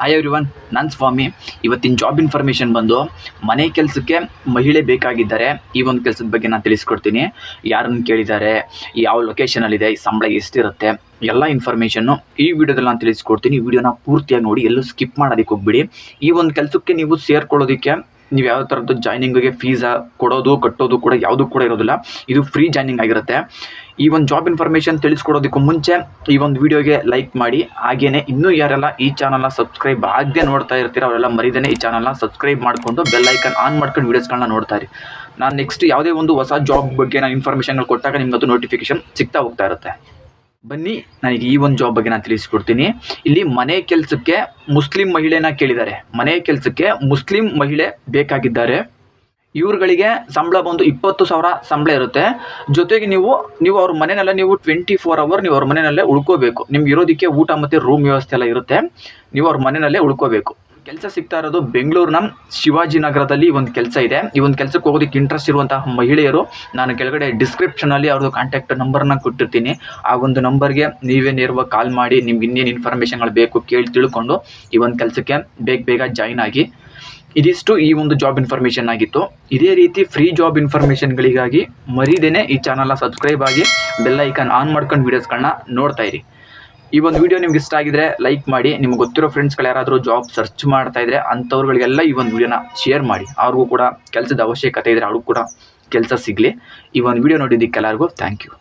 Hi every one ನಾನು ಸ್ವಾಮಿ. ಇವತ್ತಿನ job information ಬಂದು ಮನೆ ಕೆಲಸಕ್ಕೆ ಮಹಿಳೆ ಬೇಕಾಗಿದ್ದಾರೆ. ಈ ಒಂದು ಕೆಲಸದ ಬಗ್ಗೆ ನಾನು ತಿಳಿಸ್ಕೊಡ್ತೀನಿ. ಯಾರನ್ನು ಕೇಳಿದ್ದಾರೆ, ಯಾವ ಲೊಕೇಶನಲ್ಲಿದೆ ಸಂಬಳ ಎಷ್ಟಿರುತ್ತೆ, ಎಲ್ಲ ಇನ್ಫಾರ್ಮೇಷನ್ನು ಈ ವಿಡಿಯೋದಲ್ಲಿ ನಾನು ತಿಳಿಸ್ಕೊಡ್ತೀನಿ. ವಿಡಿಯೋನ ಪೂರ್ತಿಯಾಗಿ ನೋಡಿ, ಎಲ್ಲೂ ಸ್ಕಿಪ್ ಮಾಡೋದಕ್ಕೆ ಹೋಗ್ಬಿಡಿ. ಈ ಒಂದು ಕೆಲಸಕ್ಕೆ ನೀವು ಸೇರ್ಕೊಳ್ಳೋದಕ್ಕೆ ನೀವು ಯಾವ ಥರದ್ದು ಜಾಯ್ನಿಂಗಿಗೆ ಫೀಸ್ ಕೊಡೋದು, ಕಟ್ಟೋದು ಕೂಡ, ಯಾವುದು ಕೂಡ ಇರೋದಿಲ್ಲ. ಇದು ಫ್ರೀ ಜಾಯ್ನಿಂಗ್ ಆಗಿರುತ್ತೆ. ಈ ಒಂದು ಜಾಬ್ ಇನ್ಫಾರ್ಮೇಷನ್ ತಿಳಿಸ್ಕೊಡೋದಕ್ಕೂ ಮುಂಚೆ ಈ ಒಂದು ವಿಡಿಯೋಗೆ ಲೈಕ್ ಮಾಡಿ. ಹಾಗೆಯೇ ಇನ್ನೂ ಯಾರೆಲ್ಲ ಈ ಚಾನಲ್ನ ಸಬ್ಸ್ಕ್ರೈಬ್ ಆಗದೆ ನೋಡ್ತಾ ಇರ್ತೀರ ಅವರೆಲ್ಲ ಮರಿದೇನೆ ಈ ಚಾನಲ್ನ ಸಬ್ಸ್ಕ್ರೈಬ್ ಮಾಡಿಕೊಂಡು ಬೆಲ್ ಐಕನ್ ಆನ್ ಮಾಡ್ಕೊಂಡು ವೀಡಿಯೋಸ್ಗಳನ್ನ ನೋಡ್ತಾ ಇರಿ. ನಾನು ನೆಕ್ಸ್ಟ್ ಯಾವುದೇ ಒಂದು ಹೊಸ ಜಾಬ್ ಬಗ್ಗೆ ನಾನು ಇನ್ಫಾರ್ಮೇಷನ್ಗಳು ಕೊಟ್ಟಾಗ ನಿಮ್ಮದು ನೋಟಿಫಿಕೇಶನ್ ಸಿಗ್ತಾ ಹೋಗ್ತಾ ಇರುತ್ತೆ. ಬನ್ನಿ, ನನಗೆ ಈ ಒಂದು ಜಾಬ್ ಬಗ್ಗೆ ನಾನು ತಿಳಿಸ್ಕೊಡ್ತೀನಿ. ಇಲ್ಲಿ ಮನೆ ಕೆಲಸಕ್ಕೆ ಮುಸ್ಲಿಂ ಮಹಿಳೆನ ಕೇಳಿದ್ದಾರೆ. ಮನೆ ಕೆಲಸಕ್ಕೆ ಮುಸ್ಲಿಂ ಮಹಿಳೆ ಬೇಕಾಗಿದ್ದಾರೆ. ಇವ್ರುಗಳಿಗೆ ಸಂಬಳ ಬಂದು ಇಪ್ಪತ್ತು ಸಾವಿರ ಸಂಬಳ ಇರುತ್ತೆ. ಜೊತೆಗೆ ನೀವು ನೀವು ಅವ್ರ ಮನೆಯಲ್ಲೇ ನೀವು ಟ್ವೆಂಟಿ ಫೋರ್ ಅವರ್ ನೀವು ಅವ್ರ ಮನೆಯಲ್ಲೇ ಉಳ್ಕೋಬೇಕು. ನಿಮ್ಗೆ ಇರೋದಕ್ಕೆ ಊಟ ಮತ್ತು ರೂಮ್ ವ್ಯವಸ್ಥೆ ಎಲ್ಲ ಇರುತ್ತೆ. ನೀವು ಅವ್ರ ಮನೆಯಲ್ಲೇ ಉಳ್ಕೋಬೇಕು. ಕೆಲಸ ಸಿಗ್ತಾ ಇರೋದು ಬೆಂಗಳೂರಿನ ಶಿವಾಜಿನಗರದಲ್ಲಿ ಒಂದು ಕೆಲಸ ಇದೆ. ಈ ಒಂದು ಕೆಲಸಕ್ಕೆ ಹೋಗೋದಕ್ಕೆ ಇಂಟ್ರೆಸ್ಟ್ ಇರುವಂತಹ ಮಹಿಳೆಯರು, ನಾನು ಕೆಳಗಡೆ ಡಿಸ್ಕ್ರಿಪ್ಷನಲ್ಲಿ ಅವ್ರದ್ದು ಕಾಂಟ್ಯಾಕ್ಟ್ ನಂಬರ್ನ ಕೊಟ್ಟಿರ್ತೀನಿ. ಆ ಒಂದು ನಂಬರ್ಗೆ ನೀವೇ ನೇರವಾಗಿ ಕಾಲ್ ಮಾಡಿ, ನಿಮ್ಗೆ ಇನ್ನೇನು ಇನ್ಫಾರ್ಮೇಷನ್ಗಳು ಬೇಕು ಕೇಳಿ ತಿಳ್ಕೊಂಡು ಈ ಒಂದು ಕೆಲಸಕ್ಕೆ ಬೇಗ ಬೇಗ ಜಾಯ್ನ್ ಆಗಿ ಇದಿಷ್ಟು ಈ ಒಂದು ಜಾಬ್ ಇನ್ಫಾರ್ಮೇಷನ್ ಆಗಿತ್ತು. ಇದೇ ರೀತಿ ಫ್ರೀ ಜಾಬ್ ಇನ್ಫಾರ್ಮೇಷನ್ಗಳಿಗಾಗಿ ಮರಿದೇನೆ ಈ ಚಾನಲ್ನ ಸಬ್ಸ್ಕ್ರೈಬ್ ಆಗಿ ಬೆಲ್ ಐಕಾನ್ ಆನ್ ಮಾಡ್ಕೊಂಡು ವೀಡಿಯೋಸ್ಗಳನ್ನ ನೋಡ್ತಾ ಇರಿ. ಈ ಒಂದು ವಿಡಿಯೋ ನಿಮ್ಗೆ ಇಷ್ಟ ಆಗಿದ್ರೆ ಲೈಕ್ ಮಾಡಿ, ನಿಮ್ಗೆ ಗೊತ್ತಿರೋ ಫ್ರೆಂಡ್ಸ್ಗಳು ಯಾರಾದರೂ ಜಾಬ್ ಸರ್ಚ್ ಮಾಡ್ತಾ ಇದ್ರೆ ಅಂಥವ್ರುಗಳಿಗೆಲ್ಲ ಈ ಒಂದು ವಿಡಿಯೋನ ಶೇರ್ ಮಾಡಿ. ಅವ್ರಿಗೂ ಕೂಡ ಕೆಲಸದ ಅವಶ್ಯಕತೆ ಇದ್ದರೆ ಅವ್ರಿಗೂ ಕೂಡ ಕೆಲಸ ಸಿಗಲಿ. ಈ ಒಂದು ವಿಡಿಯೋ ನೋಡಿದ್ದಕ್ಕೆಲ್ಲರಿಗೂ ಥ್ಯಾಂಕ್ ಯು